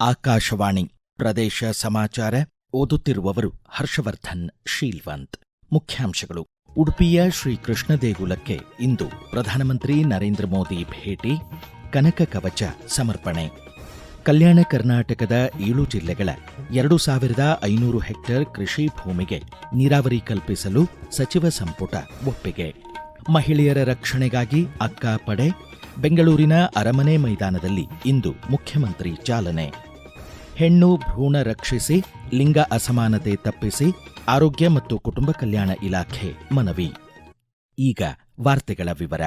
ಆಕಾಶವಾಣಿ ಪ್ರದೇಶ ಸಮಾಚಾರ ಓದುತ್ತಿರುವವರು ಹರ್ಷವರ್ಧನ್, ಶೀಲ್ವಂತ್. ಮುಖ್ಯಾಂಶಗಳು. ಉಡುಪಿಯ ಶ್ರೀ ಕೃಷ್ಣ ದೇಗುಲಕ್ಕೆ ಇಂದು ಪ್ರಧಾನಮಂತ್ರಿ ನರೇಂದ್ರ ಮೋದಿ ಭೇಟಿ, ಕನಕ ಕವಚ ಸಮರ್ಪಣೆ. ಕಲ್ಯಾಣ ಕರ್ನಾಟಕದ ಏಳು ಜಿಲ್ಲೆಗಳ ಎರಡು ಸಾವಿರದ ಐನೂರು ಹೆಕ್ಟೇರ್ ಕೃಷಿ ಭೂಮಿಗೆ ನೀರಾವರಿ ಕಲ್ಪಿಸಲು ಸಚಿವ ಸಂಪುಟ ಒಪ್ಪಿಗೆ. ಮಹಿಳೆಯರ ರಕ್ಷಣೆಗಾಗಿ ಅಕ್ಕ ಪಡೆ ಬೆಂಗಳೂರಿನ ಅರಮನೆ ಮೈದಾನದಲ್ಲಿ ಇಂದು ಮುಖ್ಯಮಂತ್ರಿ ಚಾಲನೆ. ಹೆಣ್ಣು ಭ್ರೂಣ ರಕ್ಷಿಸಿ, ಲಿಂಗ ಅಸಮಾನತೆ ತಪ್ಪಿಸಿ, ಆರೋಗ್ಯ ಮತ್ತು ಕುಟುಂಬ ಕಲ್ಯಾಣ ಇಲಾಖೆ ಮನವಿ. ಈಗ ವಾರ್ತೆಗಳ ವಿವರ.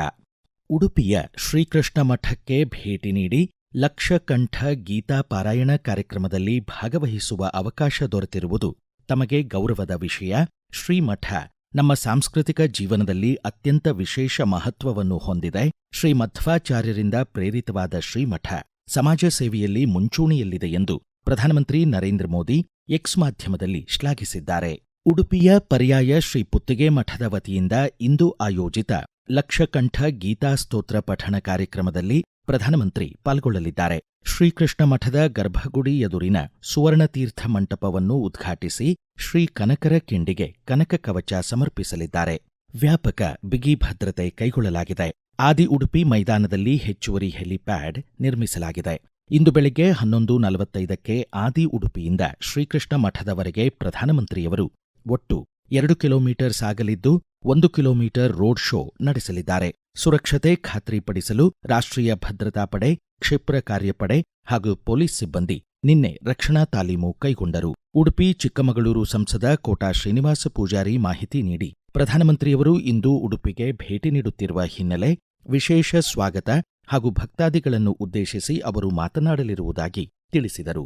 ಉಡುಪಿಯ ಶ್ರೀಕೃಷ್ಣ ಮಠಕ್ಕೆ ಭೇಟಿ ನೀಡಿ ಲಕ್ಷಕಂಠ ಗೀತಾ ಪಾರಾಯಣ ಕಾರ್ಯಕ್ರಮದಲ್ಲಿ ಭಾಗವಹಿಸುವ ಅವಕಾಶ ದೊರೆತಿರುವುದು ತಮಗೆ ಗೌರವದ ವಿಷಯ. ಶ್ರೀಮಠ ನಮ್ಮ ಸಾಂಸ್ಕೃತಿಕ ಜೀವನದಲ್ಲಿ ಅತ್ಯಂತ ವಿಶೇಷ ಮಹತ್ವವನ್ನು ಹೊಂದಿದೆ. ಶ್ರೀ ಮಧ್ವಾಚಾರ್ಯರಿಂದ ಪ್ರೇರಿತವಾದ ಶ್ರೀಮಠ ಸಮಾಜ ಸೇವೆಯಲ್ಲಿ ಮುಂಚೂಣಿಯಲ್ಲಿದೆ ಎಂದು ಪ್ರಧಾನಮಂತ್ರಿ ನರೇಂದ್ರ ಮೋದಿ ಎಕ್ಸ್ ಮಾಧ್ಯಮದಲ್ಲಿ ಶ್ಲಾಘಿಸಿದ್ದಾರೆ. ಉಡುಪಿಯ ಪರ್ಯಾಯ ಶ್ರೀ ಪುತ್ತಿಗೆ ಮಠದ ವತಿಯಿಂದ ಇಂದು ಆಯೋಜಿತ ಲಕ್ಷಕಂಠ ಗೀತಾ ಸ್ತೋತ್ರ ಪಠಣ ಕಾರ್ಯಕ್ರಮದಲ್ಲಿ ಪ್ರಧಾನಮಂತ್ರಿ ಪಾಲ್ಗೊಳ್ಳಲಿದ್ದಾರೆ. ಶ್ರೀಕೃಷ್ಣ ಮಠದ ಗರ್ಭಗುಡಿ ಎದುರಿನ ಸುವರ್ಣತೀರ್ಥ ಮಂಟಪವನ್ನು ಉದ್ಘಾಟಿಸಿ ಶ್ರೀ ಕನಕರ ಕಿಂಡಿಗೆ ಕನಕ ಕವಚ ಸಮರ್ಪಿಸಲಿದ್ದಾರೆ. ವ್ಯಾಪಕ ಬಿಗಿ ಭದ್ರತೆ ಕೈಗೊಳ್ಳಲಾಗಿದೆ. ಆದಿ ಉಡುಪಿ ಮೈದಾನದಲ್ಲಿ ಹೆಚ್ಚುವರಿ ಹೆಲಿಪ್ಯಾಡ್ ನಿರ್ಮಿಸಲಾಗಿದೆ. ಇಂದು ಬೆಳಗ್ಗೆ ಹನ್ನೊಂದು ನಲವತ್ತೈದಕ್ಕೆ ಆದಿ ಉಡುಪಿಯಿಂದ ಶ್ರೀಕೃಷ್ಣ ಮಠದವರೆಗೆ ಪ್ರಧಾನಮಂತ್ರಿಯವರು ಒಟ್ಟು ಎರಡು ಕಿಲೋಮೀಟರ್ ಸಾಗಲಿದ್ದು ಒಂದು ಕಿಲೋಮೀಟರ್ ರೋಡ್ ಶೋ ನಡೆಸಲಿದ್ದಾರೆ. ಸುರಕ್ಷತೆ ಖಾತ್ರಿಪಡಿಸಲು ರಾಷ್ಟ್ರೀಯ ಭದ್ರತಾ ಪಡೆ, ಕ್ಷಿಪ್ರ ಕಾರ್ಯಪಡೆ ಹಾಗೂ ಪೊಲೀಸ್ ಸಿಬ್ಬಂದಿ ನಿನ್ನೆ ರಕ್ಷಣಾ ತಾಲೀಮು ಕೈಗೊಂಡರು. ಉಡುಪಿ, ಚಿಕ್ಕಮಗಳೂರು ಸಂಸದ ಕೋಟಾ ಶ್ರೀನಿವಾಸ ಪೂಜಾರಿ ಮಾಹಿತಿ ನೀಡಿ. ಪ್ರಧಾನಮಂತ್ರಿಯವರು ಇಂದು ಉಡುಪಿಗೆ ಭೇಟಿ ನೀಡುತ್ತಿರುವ ಹಿನ್ನೆಲೆ ವಿಶೇಷ ಸ್ವಾಗತ ಹಾಗೂ ಭಕ್ತಾದಿಗಳನ್ನು ಉದ್ದೇಶಿಸಿ ಅವರು ಮಾತನಾಡಲಿರುವುದಾಗಿ ತಿಳಿಸಿದರು.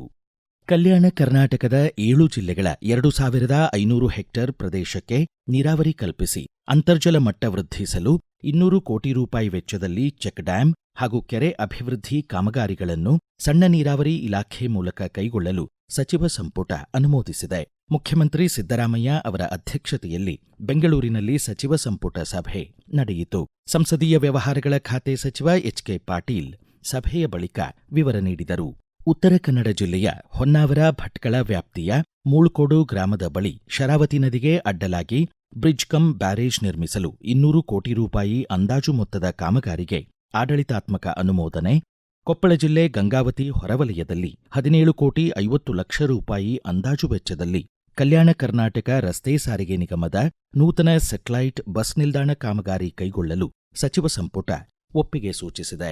ಕಲ್ಯಾಣ ಕರ್ನಾಟಕದ ಏಳು ಜಿಲ್ಲೆಗಳ ಎರಡು ಸಾವಿರದ ಐನೂರು ಹೆಕ್ಟೇರ್ ಪ್ರದೇಶಕ್ಕೆ ನೀರಾವರಿ ಕಲ್ಪಿಸಿ, ಅಂತರ್ಜಲ ಮಟ್ಟ ವೃದ್ಧಿಸಲು ಇನ್ನೂರು ಕೋಟಿ ರೂಪಾಯಿ ವೆಚ್ಚದಲ್ಲಿ ಚೆಕ್ ಡ್ಯಾಂ ಹಾಗೂ ಕೆರೆ ಅಭಿವೃದ್ಧಿ ಕಾಮಗಾರಿಗಳನ್ನು ಸಣ್ಣ ನೀರಾವರಿ ಇಲಾಖೆ ಮೂಲಕ ಕೈಗೊಳ್ಳಲು ಸಚಿವ ಸಂಪುಟ ಅನುಮೋದಿಸಿದೆ. ಮುಖ್ಯಮಂತ್ರಿ ಸಿದ್ದರಾಮಯ್ಯ ಅವರ ಅಧ್ಯಕ್ಷತೆಯಲ್ಲಿ ಬೆಂಗಳೂರಿನಲ್ಲಿ ಸಚಿವ ಸಂಪುಟ ಸಭೆ ನಡೆಯಿತು. ಸಂಸದೀಯ ವ್ಯವಹಾರಗಳ ಖಾತೆ ಸಚಿವ ಎಚ್ಕೆ ಪಾಟೀಲ್ ಸಭೆಯ ಬಳಿಕ ವಿವರ ನೀಡಿದರು. ಉತ್ತರ ಕನ್ನಡ ಜಿಲ್ಲೆಯ ಹೊನ್ನಾವರ ಭಟ್ಕಳ ವ್ಯಾಪ್ತಿಯ ಮೂಳ್ಕೋಡು ಗ್ರಾಮದ ಬಳಿ ಶರಾವತಿ ನದಿಗೆ ಅಡ್ಡಲಾಗಿ ಬ್ರಿಡ್ಜ್ ಕಮ್ ಬ್ಯಾರೇಜ್ ನಿರ್ಮಿಸಲು ಇನ್ನೂರು ಕೋಟಿ ರೂಪಾಯಿ ಅಂದಾಜು ಮೊತ್ತದ ಕಾಮಗಾರಿಗೆ ಆಡಳಿತಾತ್ಮಕ ಅನುಮೋದನೆ, ಕೊಪ್ಪಳ ಜಿಲ್ಲೆ ಗಂಗಾವತಿ ಹೊರವಲಯದಲ್ಲಿ ಹದಿನೇಳು ಕೋಟಿ ಐವತ್ತು ಲಕ್ಷ ರೂಪಾಯಿ ಅಂದಾಜು ವೆಚ್ಚದಲ್ಲಿ ಕಲ್ಯಾಣ ಕರ್ನಾಟಕ ರಸ್ತೆ ಸಾರಿಗೆ ನಿಗಮದ ನೂತನ ಸೆಟ್ಲೈಟ್ ಬಸ್ ನಿಲ್ದಾಣ ಕಾಮಗಾರಿ ಕೈಗೊಳ್ಳಲು ಸಚಿವ ಸಂಪುಟ ಒಪ್ಪಿಗೆ ಸೂಚಿಸಿದೆ.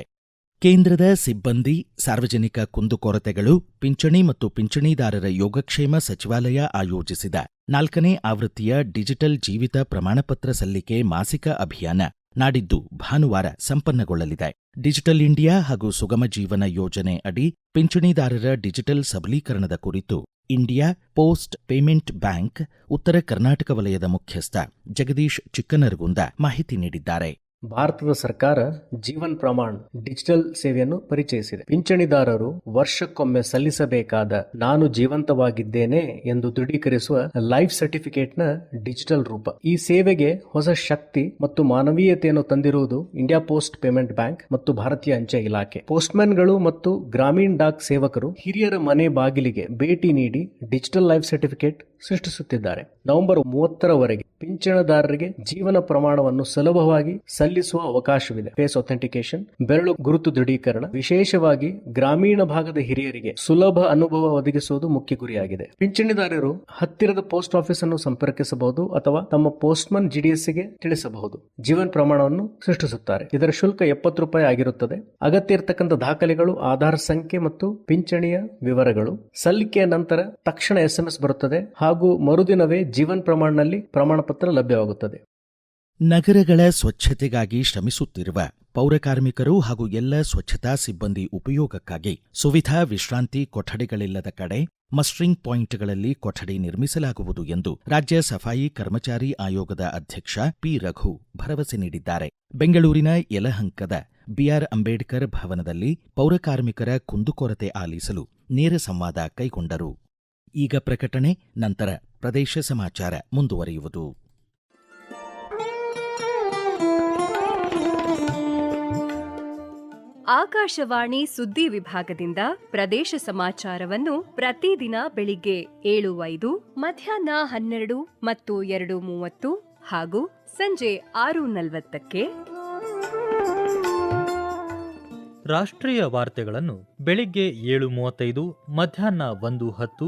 ಕೇಂದ್ರದ ಸಿಬ್ಬಂದಿ, ಸಾರ್ವಜನಿಕ ಕುಂದುಕೊರತೆಗಳು ಪಿಂಚಣಿ ಮತ್ತು ಪಿಂಚಣಿದಾರರ ಯೋಗಕ್ಷೇಮ ಸಚಿವಾಲಯ ಆಯೋಜಿಸಿದ ನಾಲ್ಕನೇ ಆವೃತ್ತಿಯ ಡಿಜಿಟಲ್ ಜೀವಿತ ಪ್ರಮಾಣಪತ್ರ ಸಲ್ಲಿಕೆ ಮಾಸಿಕ ಅಭಿಯಾನ ನಾಡಿದ್ದು ಭಾನುವಾರ ಸಂಪನ್ನಗೊಳ್ಳಲಿದೆ. ಡಿಜಿಟಲ್ ಇಂಡಿಯಾ ಹಾಗೂ ಸುಗಮ ಜೀವನ ಯೋಜನೆ ಅಡಿ ಪಿಂಚಣಿದಾರರ ಡಿಜಿಟಲ್ ಸಬಲೀಕರಣದ ಕುರಿತು ಇಂಡಿಯಾ ಪೋಸ್ಟ್ ಪೇಮೆಂಟ್ ಬ್ಯಾಂಕ್ ಉತ್ತರ ಕರ್ನಾಟಕ ವಲಯದ ಮುಖ್ಯಸ್ಥ ಜಗದೀಶ್ ಚಿಕ್ಕನರಗುಂದ ಮಾಹಿತಿ ನೀಡಿದ್ದಾರೆ. ಭಾರತದ ಸರ್ಕಾರ ಜೀವನ್ ಪ್ರಮಾಣ್ ಡಿಜಿಟಲ್ ಸೇವೆಯನ್ನು ಪರಿಚಯಿಸಿದೆ. ಪಿಂಚಣಿದಾರರು ವರ್ಷಕ್ಕೊಮ್ಮೆ ಸಲ್ಲಿಸಬೇಕಾದ ನಾನು ಜೀವಂತವಾಗಿದ್ದೇನೆ ಎಂದು ದೃಢೀಕರಿಸುವ ಲೈಫ್ ಸರ್ಟಿಫಿಕೇಟ್ನ ಡಿಜಿಟಲ್ ರೂಪ. ಈ ಸೇವೆಗೆ ಹೊಸ ಶಕ್ತಿ ಮತ್ತು ಮಾನವೀಯತೆಯನ್ನು ತಂದಿರುವುದು ಇಂಡಿಯಾ ಪೋಸ್ಟ್ ಪೇಮೆಂಟ್ ಬ್ಯಾಂಕ್ ಮತ್ತು ಭಾರತೀಯ ಅಂಚೆ ಇಲಾಖೆ. ಪೋಸ್ಟ್ಮನ್ಗಳು ಮತ್ತು ಗ್ರಾಮೀಣ ಡಾಕ್ ಸೇವಕರು ಹಿರಿಯರ ಮನೆ ಬಾಗಿಲಿಗೆ ಭೇಟಿ ನೀಡಿ ಡಿಜಿಟಲ್ ಲೈಫ್ ಸರ್ಟಿಫಿಕೇಟ್ ಸೃಷ್ಟಿಸುತ್ತಿದ್ದಾರೆ. ನವೆಂಬರ್ ಮೂವತ್ತರವರೆಗೆ ಪಿಂಚಣದಾರರಿಗೆ ಜೀವನ ಪ್ರಮಾಣವನ್ನು ಸುಲಭವಾಗಿ ಸಲ್ಲಿಸುವ ಅವಕಾಶವಿದೆ. ಫೇಸ್ ಅಥೆಂಟಿಕೇಶನ್ ಬೆರಳು ಗುರುತು ದೃಢೀಕರಣ, ವಿಶೇಷವಾಗಿ ಗ್ರಾಮೀಣ ಭಾಗದ ಹಿರಿಯರಿಗೆ ಸುಲಭ ಅನುಭವ ಒದಗಿಸುವುದು ಮುಖ್ಯ ಗುರಿಯಾಗಿದೆ. ಪಿಂಚಣಿದಾರರು ಹತ್ತಿರದ ಪೋಸ್ಟ್ ಆಫೀಸ್ ಅನ್ನು ಸಂಪರ್ಕಿಸಬಹುದು ಅಥವಾ ತಮ್ಮ ಪೋಸ್ಟ್ಮನ್ ಜಿಡಿಎಸ್ಗೆ ತಿಳಿಸಬಹುದು. ಜೀವನ ಪ್ರಮಾಣವನ್ನು ಸೃಷ್ಟಿಸುತ್ತಾರೆ. ಇದರ ಶುಲ್ಕ ಎಪ್ಪತ್ತು ರೂಪಾಯಿ ಆಗಿರುತ್ತದೆ. ಅಗತ್ಯ ಇರತಕ್ಕಂಥ ದಾಖಲೆಗಳು, ಆಧಾರ್ ಸಂಖ್ಯೆ ಮತ್ತು ಪಿಂಚಣಿಯ ವಿವರಗಳು. ಸಲ್ಲಿಕೆಯ ನಂತರ ತಕ್ಷಣ ಎಸ್ಎಂಎಸ್ ಬರುತ್ತದೆ ಹಾಗೂ ಮರುದಿನವೇ ಜೀವನ್ ಪ್ರಮಾಣನಲ್ಲಿ ಪ್ರಮಾಣ ಪತ್ರ ಲಭ್ಯವಾಗುತ್ತದೆ. ನಗರಗಳ ಸ್ವಚ್ಛತೆಗಾಗಿ ಶ್ರಮಿಸುತ್ತಿರುವ ಪೌರಕಾರ್ಮಿಕರು ಹಾಗೂ ಎಲ್ಲ ಸ್ವಚ್ಛತಾ ಸಿಬ್ಬಂದಿ ಉಪಯೋಗಕ್ಕಾಗಿ ಸುವಿಧಾ ವಿಶ್ರಾಂತಿ ಕೊಠಡಿಗಳಿಲ್ಲದ ಕಡೆ ಮಸ್ಟ್ರಿಂಗ್ ಪಾಯಿಂಟ್ಗಳಲ್ಲಿ ಕೊಠಡಿ ನಿರ್ಮಿಸಲಾಗುವುದು ಎಂದು ರಾಜ್ಯ ಸಫಾಯಿ ಕರ್ಮಚಾರಿ ಆಯೋಗದ ಅಧ್ಯಕ್ಷ ಪಿ ರಘು ಭರವಸೆ ನೀಡಿದ್ದಾರೆ. ಬೆಂಗಳೂರಿನ ಯಲಹಂಕದ ಬಿಆರ್ ಅಂಬೇಡ್ಕರ್ ಭವನದಲ್ಲಿ ಪೌರಕಾರ್ಮಿಕರ ಕುಂದುಕೊರತೆ ಆಲಿಸಲು ನೇರ ಸಂವಾದ ಕೈಗೊಂಡರು. ಈಗ ಪ್ರಕಟಣೆ ನಂತರ ಪ್ರದೇಶ ಸಮಾಚಾರ ಮುಂದುವರಿಯುವುದು. ಆಕಾಶವಾಣಿ ಸುದ್ದಿ ವಿಭಾಗದಿಂದ ಪ್ರದೇಶ ಸಮಾಚಾರವನ್ನು ಪ್ರತಿದಿನ ಬೆಳಿಗ್ಗೆ ಏಳು ಐದು ಮಧ್ಯಾಹ್ನ ಹನ್ನೆರಡು ಮತ್ತು ಎರಡು ಮೂವತ್ತು ಹಾಗೂ ಸಂಜೆ ಆರು ನಲವತ್ತಕ್ಕೆ. ರಾಷ್ಟ್ರೀಯ ವಾರ್ತೆಗಳನ್ನು ಬೆಳಿಗ್ಗೆ ಏಳು ಮೂವತ್ತೈದು ಮಧ್ಯಾಹ್ನ ಒಂದು ಹತ್ತು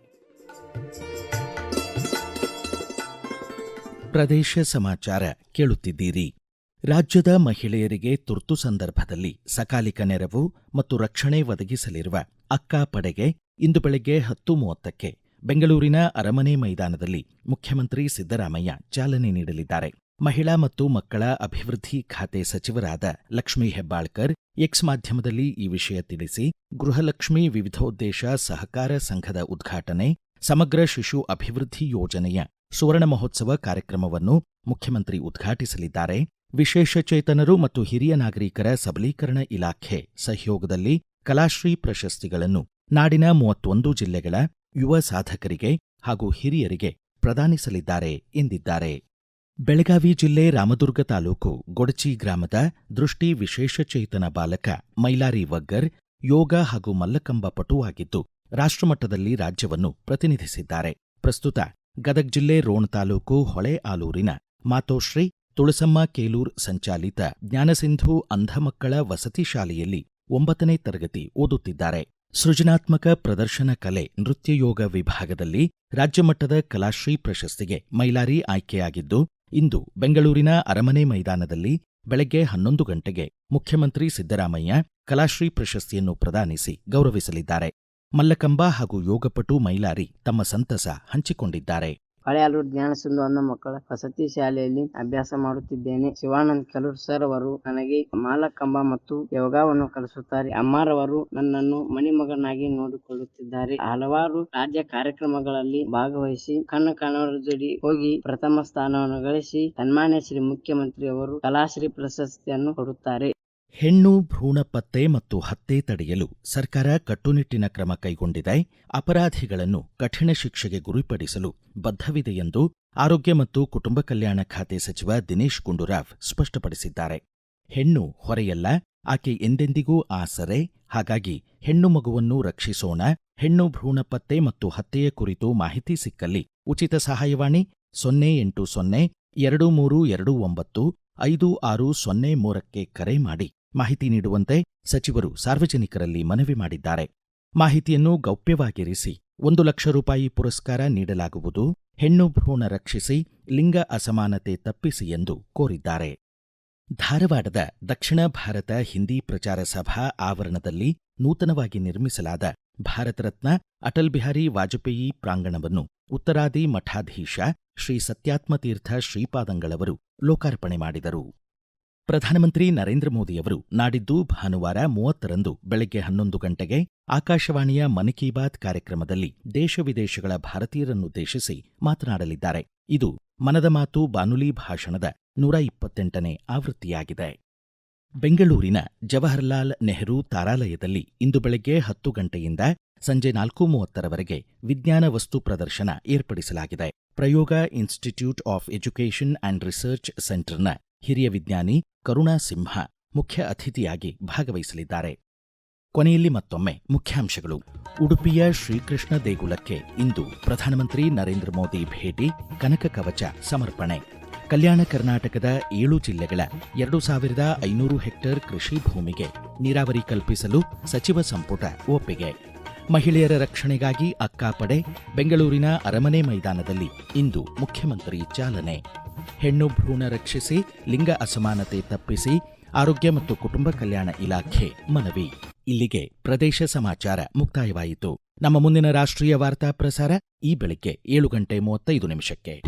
ಪ್ರದೇಶ ಸಮಾಚಾರ ಕೇಳುತ್ತಿದ್ದೀರಿ. ರಾಜ್ಯದ ಮಹಿಳೆಯರಿಗೆ ತುರ್ತು ಸಂದರ್ಭದಲ್ಲಿ ಸಕಾಲಿಕ ನೆರವು ಮತ್ತು ರಕ್ಷಣೆ ಒದಗಿಸಲಿರುವ ಅಕ್ಕಾ ಪಡೆಗೆ ಇಂದು ಬೆಳಗ್ಗೆ ಹತ್ತು ಮೂವತ್ತಕ್ಕೆ ಬೆಂಗಳೂರಿನ ಅರಮನೆ ಮೈದಾನದಲ್ಲಿ ಮುಖ್ಯಮಂತ್ರಿ ಸಿದ್ದರಾಮಯ್ಯ ಚಾಲನೆ ನೀಡಲಿದ್ದಾರೆ. ಮಹಿಳಾ ಮತ್ತು ಮಕ್ಕಳ ಅಭಿವೃದ್ಧಿ ಖಾತೆ ಸಚಿವರಾದ ಲಕ್ಷ್ಮೀ ಹೆಬ್ಬಾಳ್ಕರ್ ಎಕ್ಸ್ ಮಾಧ್ಯಮದಲ್ಲಿ ಈ ವಿಷಯ ತಿಳಿಸಿ, ಗೃಹಲಕ್ಷ್ಮಿ ವಿವಿಧೋದ್ದೇಶ ಸಹಕಾರ ಸಂಘದ ಉದ್ಘಾಟನೆ, ಸಮಗ್ರ ಶಿಶು ಅಭಿವೃದ್ಧಿ ಯೋಜನೆಯ ಸುವರ್ಣ ಮಹೋತ್ಸವ ಕಾರ್ಯಕ್ರಮವನ್ನು ಮುಖ್ಯಮಂತ್ರಿ ಉದ್ಘಾಟಿಸಲಿದ್ದಾರೆ. ವಿಶೇಷಚೇತನರು ಮತ್ತು ಹಿರಿಯ ನಾಗರಿಕರ ಸಬಲೀಕರಣ ಇಲಾಖೆ ಸಹಯೋಗದಲ್ಲಿ ಕಲಾಶ್ರೀ ಪ್ರಶಸ್ತಿಗಳನ್ನು ನಾಡಿನ ಮೂವತ್ತೊಂದು ಜಿಲ್ಲೆಗಳ ಯುವ ಸಾಧಕರಿಗೆ ಹಾಗೂ ಹಿರಿಯರಿಗೆ ಪ್ರದಾನಿಸಲಿದ್ದಾರೆ ಎಂದಿದ್ದಾರೆ. ಬೆಳಗಾವಿ ಜಿಲ್ಲೆ ರಾಮದುರ್ಗ ತಾಲೂಕು ಗೊಡಚಿ ಗ್ರಾಮದ ದೃಷ್ಟಿ ವಿಶೇಷಚೇತನ ಬಾಲಕ ಮೈಲಾರಿ ವಗ್ಗರ್ ಯೋಗ ಹಾಗೂ ಮಲ್ಲಕಂಬ ಪಟುವಾಗಿದ್ದು, ರಾಷ್ಟ್ರಮಟ್ಟದಲ್ಲಿ ರಾಜ್ಯವನ್ನು ಪ್ರತಿನಿಧಿಸಿದ್ದಾರೆ. ಪ್ರಸ್ತುತ ಗದಗ್ ಜಿಲ್ಲೆ ರೋಣ ತಾಲೂಕು ಹೊಳೆ ಆಲೂರಿನ ಮಾತೋಶ್ರೀ ತುಳಸಮ್ಮ ಕೇಲೂರ್ ಸಂಚಾಲಿತ ಜ್ಞಾನಸಿಂಧು ಅಂಧಮಕ್ಕಳ ವಸತಿ ಶಾಲೆಯಲ್ಲಿ ಒಂಬತ್ತನೇ ತರಗತಿ ಓದುತ್ತಿದ್ದಾರೆ. ಸೃಜನಾತ್ಮಕ ಪ್ರದರ್ಶನ ಕಲೆ ನೃತ್ಯಯೋಗ ವಿಭಾಗದಲ್ಲಿ ರಾಜ್ಯಮಟ್ಟದ ಕಲಾಶ್ರೀ ಪ್ರಶಸ್ತಿಗೆ ಮೈಲಾರಿ ಆಯ್ಕೆಯಾಗಿದ್ದು, ಇಂದು ಬೆಂಗಳೂರಿನ ಅರಮನೆ ಮೈದಾನದಲ್ಲಿ ಬೆಳಗ್ಗೆ ಹನ್ನೊಂದು ಗಂಟೆಗೆ ಮುಖ್ಯಮಂತ್ರಿ ಸಿದ್ದರಾಮಯ್ಯ ಕಲಾಶ್ರೀ ಪ್ರಶಸ್ತಿಯನ್ನು ಪ್ರದಾನಿಸಿ ಗೌರವಿಸಲಿದ್ದಾರೆ. ಮಲ್ಲಕಂಬ ಹಾಗೂ ಯೋಗಪಟು ಮೈಲಾರಿ ತಮ್ಮ ಸಂತಸ ಹಂಚಿಕೊಂಡಿದ್ದಾರೆ. ಹಳೆಯಾಲೂರು ಜ್ಞಾನ ಸಿಂಧು ಅನ್ನ ಮಕ್ಕಳ ವಸತಿ ಶಾಲೆಯಲ್ಲಿ ಅಭ್ಯಾಸ ಮಾಡುತ್ತಿದ್ದೇನೆ. ಶಿವಾನಂದ್ ಕಲೂರ್ ಸರ್ ಅವರು ನನಗೆ ಮಾಲಕಂಬ ಮತ್ತು ಯೋಗವನ್ನು ಕಲಿಸುತ್ತಾರೆ. ಅಮ್ಮಾರವರು ನನ್ನನ್ನು ಮಣಿಮಗನಾಗಿ ನೋಡಿಕೊಳ್ಳುತ್ತಿದ್ದಾರೆ. ಹಲವಾರು ರಾಜ್ಯ ಕಾರ್ಯಕ್ರಮಗಳಲ್ಲಿ ಭಾಗವಹಿಸಿ ಕಣ್ಣು ಕಾಣವರ ಜೋಡಿ ಹೋಗಿ ಪ್ರಥಮ ಸ್ಥಾನವನ್ನು ಗಳಿಸಿ ಸನ್ಮಾನ್ಯ ಶ್ರೀ ಮುಖ್ಯಮಂತ್ರಿ ಅವರು ಕಲಾಶ್ರೀ ಪ್ರಶಸ್ತಿಯನ್ನು ಕೊಡುತ್ತಾರೆ. ಹೆಣ್ಣು, ಭ್ರೂಣ ಪತ್ತೆ ಮತ್ತು ಹತ್ಯೆ ತಡೆಯಲು ಸರ್ಕಾರ ಕಟ್ಟುನಿಟ್ಟಿನ ಕ್ರಮ ಕೈಗೊಂಡಿದೆ. ಅಪರಾಧಿಗಳನ್ನು ಕಠಿಣ ಶಿಕ್ಷೆಗೆ ಗುರಿಪಡಿಸಲು ಬದ್ಧವಿದೆ ಎಂದು ಆರೋಗ್ಯ ಮತ್ತು ಕುಟುಂಬ ಕಲ್ಯಾಣ ಖಾತೆ ಸಚಿವ ದಿನೇಶ್ ಗುಂಡೂರಾವ್ ಸ್ಪಷ್ಟಪಡಿಸಿದ್ದಾರೆ. ಹೆಣ್ಣು ಹೊರೆಯಲ್ಲ, ಆಕೆ ಎಂದೆಂದಿಗೂ ಆಸರೆ. ಹಾಗಾಗಿ ಹೆಣ್ಣು ಮಗುವನ್ನು ರಕ್ಷಿಸೋಣ, ಹೆಣ್ಣು, ಭ್ರೂಣ ಪತ್ತೆ ಮತ್ತು ಹತ್ಯೆಯ ಕುರಿತು ಮಾಹಿತಿ ಸಿಕ್ಕಲ್ಲಿ ಉಚಿತ ಸಹಾಯವಾಣಿ ಸೊನ್ನೆ ಎಂಟು ಸೊನ್ನೆ ಎರಡು ಮೂರು ಎರಡು ಒಂಬತ್ತು ಐದು ಆರು ಸೊನ್ನೆ ಮೂರಕ್ಕೆ ಕರೆ ಮಾಡಿ. ಮಾಹಿತಿ ನೀಡುವಂತೆ ಸಚಿವರು ಸಾರ್ವಜನಿಕರಲ್ಲಿ ಮನವಿ ಮಾಡಿದ್ದಾರೆ. ಮಾಹಿತಿಯನ್ನು ಗೌಪ್ಯವಾಗಿರಿಸಿ ಒಂದು ಲಕ್ಷ ರೂಪಾಯಿ ಪುರಸ್ಕಾರ ನೀಡಲಾಗುವುದು. ಹೆಣ್ಣು ಭ್ರೂಣ ರಕ್ಷಿಸಿ ಲಿಂಗ ಅಸಮಾನತೆ ತಪ್ಪಿಸಿ ಎಂದು ಕೋರಿದ್ದಾರೆ. ಧಾರವಾಡದ ದಕ್ಷಿಣ ಭಾರತ ಹಿಂದಿ ಪ್ರಚಾರ ಸಭಾ ಆವರಣದಲ್ಲಿ ನೂತನವಾಗಿ ನಿರ್ಮಿಸಲಾದ ಭಾರತ ರತ್ನ ಅಟಲ್ ಬಿಹಾರಿ ವಾಜಪೇಯಿ ಪ್ರಾಂಗಣವನ್ನು ಉತ್ತರಾದಿ ಮಠಾಧೀಶ ಶ್ರೀ ಸತ್ಯಾತ್ಮತೀರ್ಥ ಶ್ರೀಪಾದಂಗಳವರು ಲೋಕಾರ್ಪಣೆ ಮಾಡಿದರು. ಪ್ರಧಾನಮಂತ್ರಿ ನರೇಂದ್ರ ಮೋದಿಯವರು ನಾಡಿದ್ದು ಭಾನುವಾರ ಮೂವತ್ತರಂದು ಬೆಳಗ್ಗೆ ಹನ್ನೊಂದು ಗಂಟೆಗೆ ಆಕಾಶವಾಣಿಯ ಮನ್ ಕಿ ಬಾತ್ ಕಾರ್ಯಕ್ರಮದಲ್ಲಿ ದೇಶ ವಿದೇಶಗಳ ಭಾರತೀಯರನ್ನುದ್ದೇಶಿಸಿ ಮಾತನಾಡಲಿದ್ದಾರೆ. ಇದು ಮನದ ಮಾತು ಬಾನುಲಿ ಭಾಷಣದ ನೂರ ಇಪ್ಪತ್ತೆಂಟನೇ ಆವೃತ್ತಿಯಾಗಿದೆ. ಬೆಂಗಳೂರಿನ ಜವಾಹರ್ಲಾಲ್ ನೆಹರು ತಾರಾಲಯದಲ್ಲಿ ಇಂದು ಬೆಳಗ್ಗೆ ಹತ್ತು ಗಂಟೆಯಿಂದ ಸಂಜೆ ನಾಲ್ಕು ಮೂವತ್ತರವರೆಗೆ ವಿಜ್ಞಾನ ವಸ್ತು ಪ್ರದರ್ಶನ ಏರ್ಪಡಿಸಲಾಗಿದೆ. Prayoga institute of education and research ಸೆಂಟರ್ನ ಹಿರಿಯ ವಿಜ್ಞಾನಿ ಕರುಣಾ ಸಿಂಹ ಮುಖ್ಯ ಅತಿಥಿಯಾಗಿ ಭಾಗವಹಿಸಲಿದ್ದಾರೆ. ಕೊನೆಯಲ್ಲಿ ಮತ್ತೊಮ್ಮೆ ಮುಖ್ಯಾಂಶಗಳು. ಉಡುಪಿಯ ಶ್ರೀಕೃಷ್ಣ ದೇಗುಲಕ್ಕೆ ಇಂದು ಪ್ರಧಾನಮಂತ್ರಿ ನರೇಂದ್ರ ಮೋದಿ ಭೇಟಿ, ಕನಕ ಕವಚ ಸಮರ್ಪಣೆ. ಕಲ್ಯಾಣ ಕರ್ನಾಟಕದ ಏಳು ಜಿಲ್ಲೆಗಳ ಎರಡು ಸಾವಿರದ ಐನೂರು ಹೆಕ್ಟೇರ್ ಕೃಷಿ ಭೂಮಿಗೆ ನೀರಾವರಿ ಕಲ್ಪಿಸಲು ಸಚಿವ ಸಂಪುಟ ಒಪ್ಪಿಗೆ. ಮಹಿಳೆಯರ ರಕ್ಷಣೆಗಾಗಿ ಅಕ್ಕಾಪಡೆ, ಬೆಂಗಳೂರಿನ ಅರಮನೆ ಮೈದಾನದಲ್ಲಿ ಇಂದು ಮುಖ್ಯಮಂತ್ರಿ ಚಾಲನೆ. ಹೆಣ್ಣು ಭ್ರೂಣ ರಕ್ಷಿಸಿ, ಲಿಂಗ ಅಸಮಾನತೆ ತಪ್ಪಿಸಿ, ಆರೋಗ್ಯ ಮತ್ತು ಕುಟುಂಬ ಕಲ್ಯಾಣ ಇಲಾಖೆ ಮನವಿ. ಇಲ್ಲಿಗೆ ಪ್ರದೇಶ ಸಮಾಚಾರ ಮುಕ್ತಾಯವಾಯಿತು. ನಮ್ಮ ಮುಂದಿನ ರಾಷ್ಟ್ರೀಯ ವಾರ್ತಾ ಪ್ರಸಾರ ಈ ಬೆಳಗ್ಗೆ ಏಳು ಗಂಟೆ ಮೂವತ್ತೈದು ನಿಮಿಷಕ್ಕೆ.